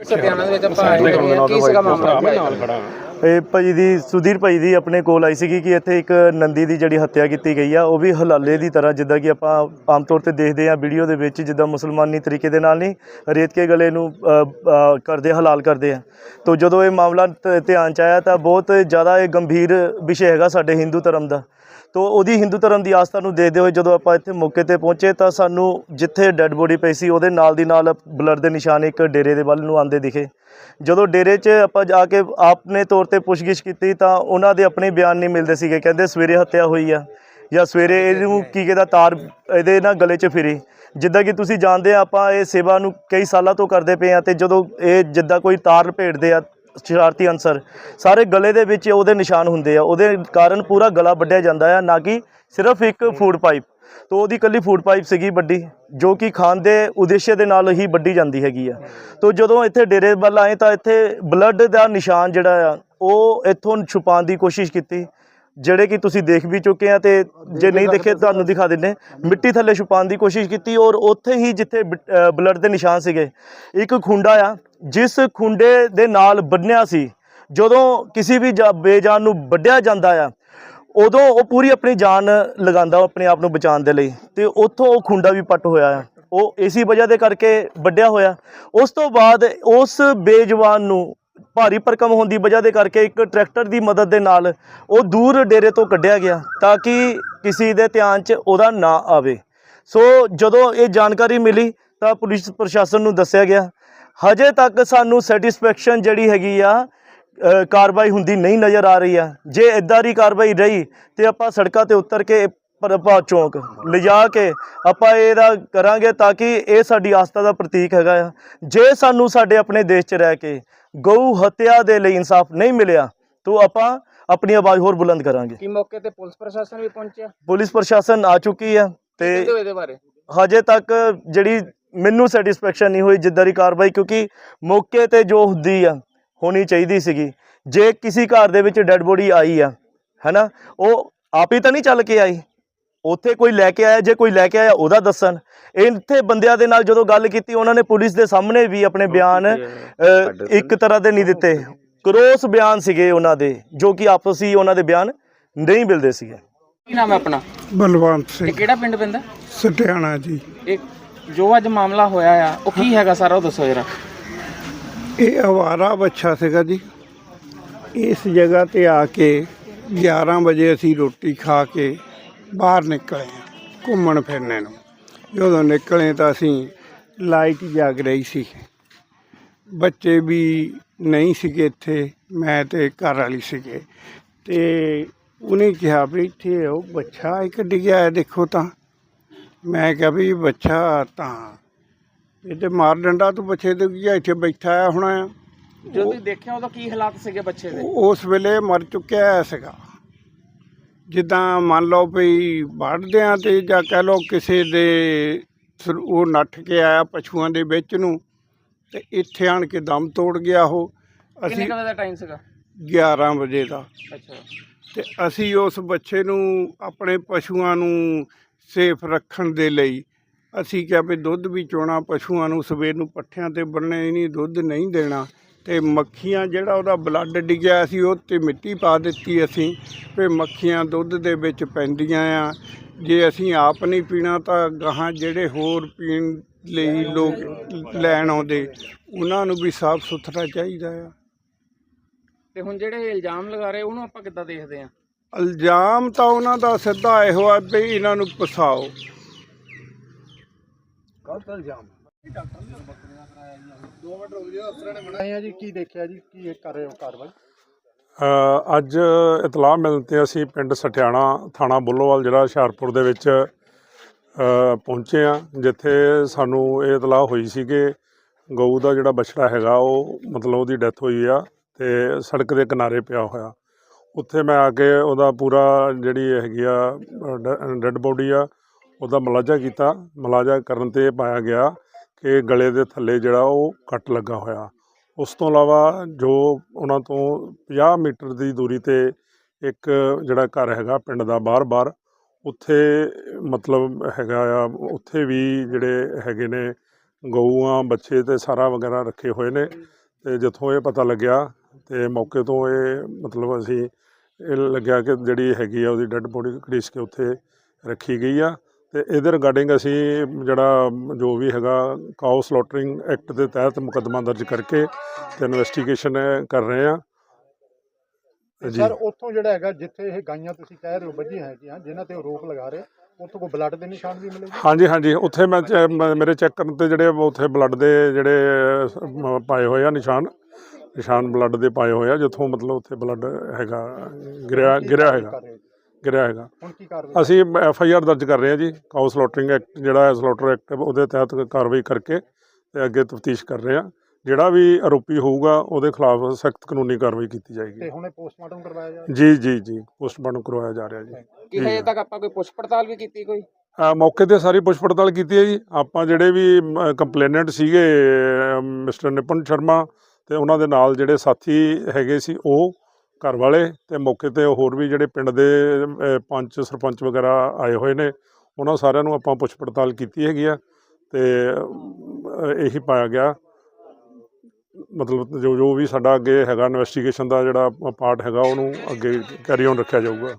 ਸਤਿਆਣਾ ਦੇ ਵਿੱਚ ਆਪਾਂ ਆਏ ਹੈਗੇ ਆ। ਕੀ ਸੀਗਾ ਮਾਮਲਾ? ਇਹ ਭਾਜੀ ਦੀ ਸੁਧੀਰ ਭਾਈ ਦੀ ਆਪਣੇ ਕੋਲ ਆਈ ਸੀਗੀ ਕਿ ਇੱਥੇ ਇੱਕ ਨੰਦੀ ਦੀ ਜਿਹੜੀ ਹੱਤਿਆ ਕੀਤੀ ਗਈ ਆ ਉਹ ਵੀ ਹਲਾਲੇ ਦੀ ਤਰ੍ਹਾਂ ਜਿੱਦਾਂ ਕਿ ਆਪਾਂ ਆਮ ਤੌਰ ਤੇ ਦੇਖਦੇ ਆ ਵੀਡੀਓ ਦੇ ਵਿੱਚ ਜਿੱਦਾਂ ਮੁਸਲਮਾਨੀ ਤਰੀਕੇ ਦੇ ਨਾਲ ਨਹੀਂ ਰੇਤ ਕੇ ਗਲੇ ਨੂੰ ਕਰਦੇ ਹਲਾਲ ਕਰਦੇ ਆ। ਤੋਂ ਜਦੋਂ ਇਹ ਮਾਮਲਾ ਧਿਆਨ ਚ ਆਇਆ ਤਾਂ ਬਹੁਤ ਜ਼ਿਆਦਾ ਇਹ ਗੰਭੀਰ ਵਿਸ਼ੇ ਹੈਗਾ ਸਾਡੇ ਹਿੰਦੂ ਧਰਮ ਦਾ। ਤੋਂ ਉਹਦੀ ਹਿੰਦੂ ਧਰਮ ਦੀ ਆਸਥਾ ਨੂੰ ਦੇਖਦੇ ਹੋਏ ਜਦੋਂ ਆਪਾਂ ਇੱਥੇ ਮੌਕੇ ਤੇ ਪਹੁੰਚੇ ਤਾਂ ਸਾਨੂੰ ਜਿੱਥੇ ਡੈੱਡ ਬੋਡੀ ਪਈ ਸੀ, ਉਹਦੇ ਨਾਲ ਦੀ ਨਾਲ ਬਲੱਡ ਦੇ ਨਿਸ਼ਾਨ ਇੱਕ ਡੇਰੇ ਦੇ ਵੱਲ ਨੂੰ ਆਂਦੇ ਦਿਖੇ। ਜਦੋਂ ਡੇਰੇ 'ਚ ਆਪਾਂ ਜਾ ਕੇ ਆਪਨੇ ਤੌਰ ਤੇ ਪੁੱਛਗਿੱਛ ਕੀਤੀ ਤਾਂ ਉਹਨਾਂ ਦੇ ਆਪਣੇ ਬਿਆਨ ਨਹੀਂ ਮਿਲਦੇ ਸੀਗੇ, ਕਹਿੰਦੇ ਸਵੇਰੇ ਹੱਤਿਆ ਹੋਈ ਆ, ਜਾਂ ਸਵੇਰੇ ਇਹਨੂੰ ਕੀ ਕਹਿੰਦਾ ਤਾਰ ਇਹਦੇ ਨਾ ਗਲੇ 'ਚ ਫਿਰੀ। ਜਿੱਦਾਂ ਕਿ ਤੁਸੀਂ ਜਾਣਦੇ ਆ, ਆਪਾਂ ਇਹ ਸੇਵਾ ਨੂੰ ਕਈ ਸਾਲਾਂ ਤੋਂ ਕਰਦੇ ਪਏ ਆ ਤੇ ਜਦੋਂ ਇਹ ਜਿੱਦਾਂ ਕੋਈ ਤਾਰ ਭੇਟਦੇ ਆ ਸ਼ਰਾਰਤੀ ਅਨਸਰ। ਸਾਰੇ ਗਲੇ ਦੇ ਵਿੱਚ ਉਹਦੇ ਨਿਸ਼ਾਨ ਹੁੰਦੇ ਆ। ਉਹਦੇ ਕਾਰਨ ਪੂਰਾ ਗਲਾ ਵੱਢਿਆ ਜਾਂਦਾ ਆ, ਨਾ ਕਿ ਸਿਰਫ ਇੱਕ ਫੂਡ ਪਾਈਪ। ਤੋਂ ਉਹਦੀ ਕੱਲੀ ਫੂਡ ਪਾਈਪ ਸੀਗੀ ਵੱਡੀ, ਜੋ ਕਿ ਖਾਣ ਦੇ ਉਦੇਸ਼ ਦੇ ਨਾਲ ਹੀ ਵੱਢੀ ਜਾਂਦੀ ਹੈਗੀ ਆ। ਤੋਂ ਜਦੋਂ ਇੱਥੇ ਡੇਰੇ ਵੱਲ ਆਏ ਤਾਂ ਇੱਥੇ ਬਲੱਡ ਦਾ ਨਿਸ਼ਾਨ ਜਿਹੜਾ ਆ, ਉਹ ਇੱਥੋਂ ਛੁਪਾਉਣ ਦੀ ਕੋਸ਼ਿਸ਼ ਕੀਤੀ। ਜਿਹੜੇ ਕਿ ਤੁਸੀਂ ਦੇਖ ਵੀ ਚੁੱਕੇ ਆ ਤੇ ਜੇ ਨਹੀਂ ਦੇਖੇ ਤੁਹਾਨੂੰ ਦਿਖਾ ਦਿੰਨੇ ਮਿੱਟੀ ਥੱਲੇ ਛੁਪਾਉਣ ਦੀ ਕੋਸ਼ਿਸ਼ ਕੀਤੀ ਔਰ ਉੱਥੇ ਹੀ ਜਿੱਥੇ ਬਲੱਡ ਦੇ ਨਿਸ਼ਾਨ ਸੀਗੇ ਇੱਕ ਖੁੰਡਾ ਆ ਜਿਸ ਖੁੰਡੇ ਦੇ ਨਾਲ ਬੰਨਿਆ ਸੀ। ਜਦੋਂ ਕਿਸੇ ਵੀ ਬੇਜਾਨ ਨੂੰ ਵੱਢਿਆ ਜਾਂਦਾ ਆ ਉਦੋਂ ਉਹ ਪੂਰੀ ਆਪਣੀ ਜਾਨ ਲਗਾਉਂਦਾ ਆਪਣੇ ਆਪ ਨੂੰ ਬਚਾਉਣ ਦੇ ਲਈ ਤੇ ਉੱਥੋਂ ਉਹ ਖੁੰਡਾ ਵੀ ਪੱਟ ਹੋਇਆ ਆ। ਉਹ ਇਸੀ ਵਜ੍ਹਾ ਦੇ ਕਰਕੇ ਵੱਢਿਆ ਹੋਇਆ। ਉਸ ਤੋਂ ਬਾਅਦ ਉਸ ਬੇਜਵਾਨ ਨੂੰ ਭਾਰੀ ਭਰਕਮ ਹੋਣ ਦੀ ਵਜ੍ਹਾ ਦੇ ਕਰਕੇ ਇੱਕ ਟਰੈਕਟਰ ਦੀ ਮਦਦ ਦੇ ਨਾਲ ਉਹ ਦੂਰ ਡੇਰੇ ਤੋਂ ਕੱਢਿਆ ਗਿਆ ਤਾਂ ਕਿ ਕਿਸੇ ਦੇ ਧਿਆਨ 'ਚ ਉਹਦਾ ਨਾ ਆਵੇ। ਸੋ ਜਦੋਂ ਇਹ ਜਾਣਕਾਰੀ ਮਿਲੀ ਤਾਂ ਪੁਲਿਸ ਪ੍ਰਸ਼ਾਸਨ ਨੂੰ ਦੱਸਿਆ ਗਿਆ, ਹਜੇ ਤੱਕ ਸਾਨੂੰ ਸੈਟੀਸਫੈਕਸ਼ਨ ਜਿਹੜੀ ਹੈਗੀ ਆ ਕਾਰਵਾਈ ਹੁੰਦੀ ਨਹੀਂ ਨਜ਼ਰ ਆ ਰਹੀ ਆ। ਜੇ ਇਦਾਂ ਦੀ ਕਾਰਵਾਈ ਰਹੀ ਤੇ ਆਪਾਂ ਸੜਕਾਂ ਤੇ ਉਤਰ ਕੇ ਪ੍ਰਭਾ ਚੌਂਕ ਲਿਜਾ ਕੇ ਆਪਾਂ ਇਹਦਾ ਕਰਾਂਗੇ ਤਾਂ ਕਿ ਇਹ ਸਾਡੀ ਆਸਥਾ ਦਾ ਪ੍ਰਤੀਕ ਹੈਗਾ ਆ। ਜੇ ਸਾਨੂੰ ਸਾਡੇ ਆਪਣੇ ਦੇਸ਼ 'ਚ ਰਹਿ ਕੇ ਗਊ ਹੱਤਿਆ ਦੇ ਲਈ ਇਨਸਾਫ ਨਹੀਂ ਮਿਲਿਆ ਤਾਂ ਆਪਾਂ ਆਪਣੀ ਆਵਾਜ਼ ਹੋਰ ਬੁਲੰਦ ਕਰਾਂਗੇ। ਕੀ ਮੌਕੇ ਤੇ ਪੁਲਿਸ ਪ੍ਰਸ਼ਾਸਨ ਵੀ ਪਹੁੰਚਿਆ? ਪੁਲਿਸ ਪ੍ਰਸ਼ਾਸਨ ਆ ਚੁੱਕੀ ਆ ਤੇ ਇਹਦੇ ਬਾਰੇ? ਹਜੇ ਤੱਕ ਜਿਹੜੀ ਮੈਨੂੰ ਸੈਟੀਸਫੈਕਸ਼ਨ ਨਹੀਂ ਹੋਈ ਜਿੱਦਾਂ ਦੀ ਕਾਰਵਾਈ ਕਿਉਂਕਿ ਮੌਕੇ ਤੇ ਜੋ ਹੁੰਦੀ ਆ ਹੋਣੀ ਚਾਹੀਦੀ ਸੀਗੀ। ਜੇ ਕਿਸੇ ਘਰ ਦੇ ਵਿੱਚ ਡੈੱਡ ਬੋਡੀ ਆਈ ਆ ਹੈਨਾ ਉਹ ਆਪ ਹੀ ਤਾਂ ਨਹੀਂ ਚੱਲ ਕੇ ਆਈ। ਉੱਥੇ ਕੋਈ ਲੈ ਕੇ ਆਇਆ ਜੇ ਕੋਈ ਲੈ ਕੇ ਆਇਆ ਉਹਦਾ ਦੱਸਣ। ਇੱਥੇ ਬੰਦਿਆਂ ਦੇ ਨਾਲ ਜਦੋਂ ਗੱਲ ਕੀਤੀ ਉਹਨਾਂ ਨੇ ਪੁਲਿਸ ਦੇ ਸਾਹਮਣੇ ਵੀ ਆਪਣੇ ਬਿਆਨ ਇੱਕ ਤਰ੍ਹਾਂ ਦੇ ਨਹੀਂ ਦਿੱਤੇ। ਕਰੋਸ ਬਿਆਨ ਸੀਗੇ ਉਹਨਾਂ ਦੇ ਜੋ ਕਿ ਆਪਸੀ ਉਹਨਾਂ ਦੇ ਬਿਆਨ ਨਹੀਂ ਮਿਲਦੇ ਸੀਗੇ। ਕੀ ਨਾਮ ਹੈ ਆਪਣਾ? ਬਲਵੰਤ ਸਿੰਘ। ਇਹ ਕਿਹੜਾ ਪਿੰਡ ਪੈਂਦਾ? ਸਟਿਆਣਾ ਜੀ। ਇਹ ਜੋ ਅੱਜ ਮਾਮਲਾ ਹੋਇਆ ਆ ਉਹ ਕੀ ਹੈਗਾ ਸਾਰਾ ਉਹ ਦੱਸੋ ਜਰਾ। ਇਹ ਆਵਾਰਾ ਬੱਚਾ ਸੀਗਾ ਜੀ। ਇਸ ਜਗ੍ਹਾ ਤੇ ਆ ਕੇ 11 ਵਜੇ ਅਸੀਂ ਰੋਟੀ ਖਾ ਕੇ ਬਾਹਰ ਨਿਕਲੇ ਹਾਂ ਘੁੰਮਣ ਫਿਰਨੇ ਨੂੰ। ਜਦੋਂ ਨਿਕਲੇ ਤਾਂ ਅਸੀਂ ਲਾਈਟ ਜਗ ਰਹੀ ਸੀ। ਬੱਚੇ ਵੀ ਨਹੀਂ ਸੀਗੇ ਇੱਥੇ ਮੈਂ ਤੇ ਘਰ ਵਾਲੀ ਸੀਗੇ। ਤੇ ਉਹਨੇ ਕਿਹਾ ਵੀ ਇੱਥੇ ਉਹ ਬੱਚਾ ਇੱਕ ਡਿੱਗਿਆ ਹੈ ਦੇਖੋ ਤਾਂ। ਮੈਂ ਕਿਹਾ ਵੀ ਬੱਚਾ ਤਾਂ ਇਹ ਤੇ ਮਾਰ ਡੰਡਾ ਤੋਂ ਬੱਚੇ ਤੇ ਕੀ ਆ, ਇੱਥੇ ਬੈਠਾ ਆ ਹੋਣਾ ਆ। ਜਦੋਂ ਤੁਸੀਂ ਦੇਖਿਆ ਉਦੋਂ ਕੀ ਹਾਲਾਤ ਸੀਗੇ ਬੱਚੇ ਦੇ? ਉਸ ਵੇਲੇ ਮਰ ਚੁੱਕਿਆ ਸੀਗਾ। ਜਿੱਦਾਂ ਮੰਨ ਲਓ ਵੀ ਵੱਢਦੇ ਆ ਤੇ ਜਾਂ ਕਹਿ ਲਓ ਕਿਸੇ ਦੇ ਸਰ- ਉਹ ਨੱਠ ਕੇ ਆਇਆ ਪਸ਼ੂਆਂ ਦੇ ਵਿੱਚ ਨੂੰ ਤੇ ਇੱਥੇ ਆਣ ਕੇ ਦਮ ਤੋੜ ਗਿਆ ਉਹ। ਕਿੰਨੇ ਅਸੀਂ ਕੁ ਵਜੇ ਦਾ ਟਾਈਮ ਸੀਗਾ? 11 ਵਜੇ ਦਾ। ਅੱਛਾ। ਤੇ ਅਸੀਂ ਉਸ ਬੱਚੇ ਨੂੰ ਆਪਣੇ ਪਸ਼ੂਆਂ ਨੂੰ ਸੇਫ ਰੱਖਣ ਦੇ ਲਈ ਅਸੀਂ ਕਿਹਾ ਵੀ ਦੁੱਧ ਵੀ ਚੋਣਾ ਪਸ਼ੂਆਂ ਨੂੰ ਸਵੇਰ ਨੂੰ ਪੱਠਿਆਂ ਤੇ ਬੰਨਣੇ ਹੀ ਨਹੀਂ ਦੁੱਧ ਨਹੀਂ ਦੇਣਾ। ਤੇ ਮੱਖੀਆਂ ਜਿਹੜਾ ਉਹਦਾ ਬਲੱਡ ਡਿੱਗਿਆ ਸੀ ਉਹ ਤੇ ਮਿੱਟੀ ਪਾ ਦਿੱਤੀ ਅਸੀਂ ਵੀ ਮੱਖੀਆਂ ਦੁੱਧ ਦੇ ਵਿੱਚ ਪੈਂਦੀਆਂ ਆ। ਜੇ ਅਸੀਂ ਆਪ ਨਹੀਂ ਪੀਣਾ ਤਾਂ ਗਾਹਾਂ ਜਿਹੜੇ ਹੋਰ ਪੀਣ ਲਈ ਲੋਕ ਲੈਣ ਆਉਂਦੇ ਉਹਨਾਂ ਨੂੰ ਵੀ ਸਾਫ਼ ਸੁਥਰਾ ਚਾਹੀਦਾ ਆ। ਤੇ ਹੁਣ ਜਿਹੜੇ ਇਲਜ਼ਾਮ ਲਗਾ ਰਹੇ ਉਹਨੂੰ ਆਪਾਂ ਕਿੱਦਾਂ ਦੇਖਦੇ ਆ? ਇਲਜ਼ਾਮ ਤਾਂ ਉਹਨਾਂ ਦਾ ਸਿੱਧਾ ਇਹੋ ਆ ਵੀ ਇਹਨਾਂ ਨੂੰ ਫਸਾਓ। ਅ, ਅੱਜ ਇਤਲਾਹ ਮਿਲਣ ਤੇ ਅਸੀਂ ਪਿੰਡ ਸਠਿਆਣਾ ਥਾਣਾ ਬੁੱਲੋਵਾਲ ਜਿਹੜਾ ਹੁਸ਼ਿਆਰਪੁਰ ਦੇ ਵਿੱਚ ਅ, ਪਹੁੰਚੇ ਆ ਜਿੱਥੇ ਸਾਨੂੰ ਇਹ ਇਤਲਾਹ ਹੋਈ ਸੀ ਕਿ ਗਊ ਦਾ ਜਿਹੜਾ ਬਛੜਾ ਹੈਗਾ ਉਹ ਮਤਲਬ ਉਹਦੀ ਡੈਥ ਹੋਈ ਆ ਤੇ ਸੜਕ ਦੇ ਕਿਨਾਰੇ ਪਿਆ ਹੋਇਆ। ਉੱਥੇ ਮੈਂ ਆ ਕੇ ਉਹਦਾ ਪੂਰਾ ਜਿਹੜੀ ਹੈਗੀ ਆ ਡੈੱਡ ਬੋਡੀ ਆ ਉਹਦਾ ਮਲਾਜਾ ਕੀਤਾ। ਮਲਾਜਾ ਕਰਨ ਤੇ ਇਹ ਪਾਇਆ ਗਿਆ। ਕਿ ਗਲੇ ਦੇ ਥੱਲੇ ਜਿਹੜਾ ਉਹ ਕੱਟ ਲੱਗਾ ਹੋਇਆ। ਉਸ ਤੋਂ ਇਲਾਵਾ ਜੋ ਉਹਨਾਂ ਤੋਂ 50 ਮੀਟਰ ਦੀ ਦੂਰੀ ਤੇ ਇੱਕ ਜਿਹੜਾ ਘਰ ਹੈਗਾ ਪਿੰਡ ਦਾ ਬਾਹਰ-ਬਾਹਰ, ਉੱਥੇ ਮਤਲਬ ਹੈਗਾ ਆ, ਉੱਥੇ ਵੀ ਜਿਹੜੇ ਹੈਗੇ ਨੇ ਗਊਆਂ, ਬੱਚੇ ਤੇ ਸਾਰਾ ਵਗੈਰਾ ਰੱਖੇ ਹੋਏ ਨੇ। ਤੇ ਜਿੱਥੋਂ ਇਹ ਪਤਾ ਲੱਗਿਆ ਤੇ ਮੌਕੇ ਤੋਂ ਇਹ ਮਤਲਬ ਅਸੀਂ ਇਹ ਲੱਗਿਆ ਕਿ ਜਿਹੜੀ ਹੈਗੀ ਆ ਉਹਦੀ ਡੈੱਡ ਬੋਡੀ ਘੜੀਸ ਕੇ ਉੱਥੇ ਰੱਖੀ ਗਈ ਆ। ਤੇ ਇਹਦੇ ਰਿਗਾਰਡਿੰਗ ਅਸੀਂ ਜਿਹੜਾ ਜੋ ਵੀ ਹੈਗਾ ਕਾਓ ਸਲੋਟਰਿੰਗ ਐਕਟ ਦੇ ਤਹਿਤ ਮੁਕੱਦਮਾ ਦਰਜ ਕਰਕੇ ਤੇ ਇਨਵੈਸਟੀਗੇਸ਼ਨ ਕਰ ਰਹੇ ਆ ਜੀ ਸਰ ਉੱਥੋਂ ਜਿਹੜਾ ਹੈਗਾ ਜਿੱਥੇ ਇਹ ਗਾਈਆਂ ਤੁਸੀਂ ਕਹਿ ਰਹੇ ਹੋ ਵੱਜੀਆਂ ਹੈਗੀਆਂ ਜਿਨ੍ਹਾਂ ਤੇ ਉਹ ਰੋਕ ਲਗਾ ਰਹੇ ਉੱਥੋਂ ਕੋਈ ਬਲੱਡ ਦੇ ਨਿਸ਼ਾਨ ਵੀ ਮਿਲੇ? ਹਾਂਜੀ ਹਾਂਜੀ ਉੱਥੇ ਮੈਂ ਮੇਰੇ ਚੈੱਕ ਕਰਨ ਤੇ ਜਿਹੜੇ ਉੱਥੇ ਬਲੱਡ ਦੇ ਜਿਹੜੇ ਪਾਏ ਹੋਏ ਆ ਨਿਸ਼ਾਨ ਨਿਸ਼ਾਨ ਬਲੱਡ ਦੇ ਪਾਏ ਹੋਏ ਆ ਜਿੱਥੋਂ ਮਤਲਬ ਉੱਥੇ ਬਲੱਡ ਹੈਗਾ ਗਿਰਿਆ ਕੀ ਗਿਰਿਆ ਹੈਗਾ? ਗਿਰਿਆ ਹੈਗਾ। ਹੁਣ ਕੀ ਕਾਰਵਾਈ ਅਸੀਂ ਐਫ ਆਈ ਆਰ ਦਰਜ ਕਰ ਰਹੇ ਹਾਂ ਜੀ ਕਾਊ ਸਲੋਟਰਿੰਗ ਐਕਟ ਜਿਹੜਾ ਹੈ ਸਲੋਟਰ ਐਕਟ ਉਹਦੇ ਤਹਿਤ ਕਾਰਵਾਈ ਕਰਕੇ ਤੇ ਅੱਗੇ ਤਫਤੀਸ਼ ਕਰ ਰਹੇ ਹਾਂ। ਜਿਹੜਾ ਵੀ ਆਰੋਪੀ ਹੋਊਗਾ ਉਹਦੇ ਖਿਲਾਫ ਸਖਤ ਕਾਨੂੰਨੀ ਕਾਰਵਾਈ ਕੀਤੀ ਤੇ ਜਾਏਗੀ ਹੁਣੇ ਪੋਸਟਮਾਰਟਮ ਕਰਵਾਇਆ ਜਾ ਜੀ ਜੀ ਜੀ ਪੋਸਟਮਾਰਟਮ ਕਰਵਾਇਆ ਜਾ ਰਿਹਾ ਜੀ। ਕੀ ਹਜੇ ਤੱਕ ਆਪਾਂ ਕੋਈ ਪੁੱਛ ਪੜਤਾਲ ਵੀ ਕੀਤੀ ਕੋਈ? ਅ, ਮੌਕੇ ਤੇ ਸਾਰੀ ਪੁੱਛ ਪੜਤਾਲ ਕੀਤੀ ਹੈ ਜੀ। ਆਪਾਂ ਜਿਹੜੇ ਵੀ ਕੰਪਲੇਨੈਂਟ ਸੀਗੇ ਮਿਸਟਰ ਨਿਪਨ ਸ਼ਰਮਾ ਤੇ ਉਹਨਾਂ ਦੇ ਨਾਲ ਜਿਹੜੇ ਸਾਥੀ ਹੈਗੇ ਸੀ ਉਹ ਘਰ ਵਾਲੇ ਤੇ ਮੌਕੇ ਤੇ ਹੋਰ ਵੀ ਜਿਹੜੇ ਪਿੰਡ ਦੇ ਪੰਚ ਸਰਪੰਚ ਵਗੈਰਾ ਆਏ ਹੋਏ ਨੇ, ਉਹਨਾਂ ਸਾਰਿਆਂ ਨੂੰ ਆਪਾਂ ਪੁੱਛ ਪੜਤਾਲ ਕੀਤੀ ਹੈਗੀ ਆ ਤੇ ਇਹੀ ਪਾਇਆ ਗਿਆ। ਮਤਲਬ ਜੋ ਜੋ ਵੀ ਸਾਡਾ ਅੱਗੇ ਹੈਗਾ ਇਨਵੈਸਟੀਗੇਸ਼ਨ ਦਾ ਜਿਹੜਾ ਪਾਰਟ ਹੈਗਾ, ਉਹਨੂੰ ਅੱਗੇ ਕੈਰੀ ਔਨ ਰੱਖਿਆ ਜਾਊਗਾ।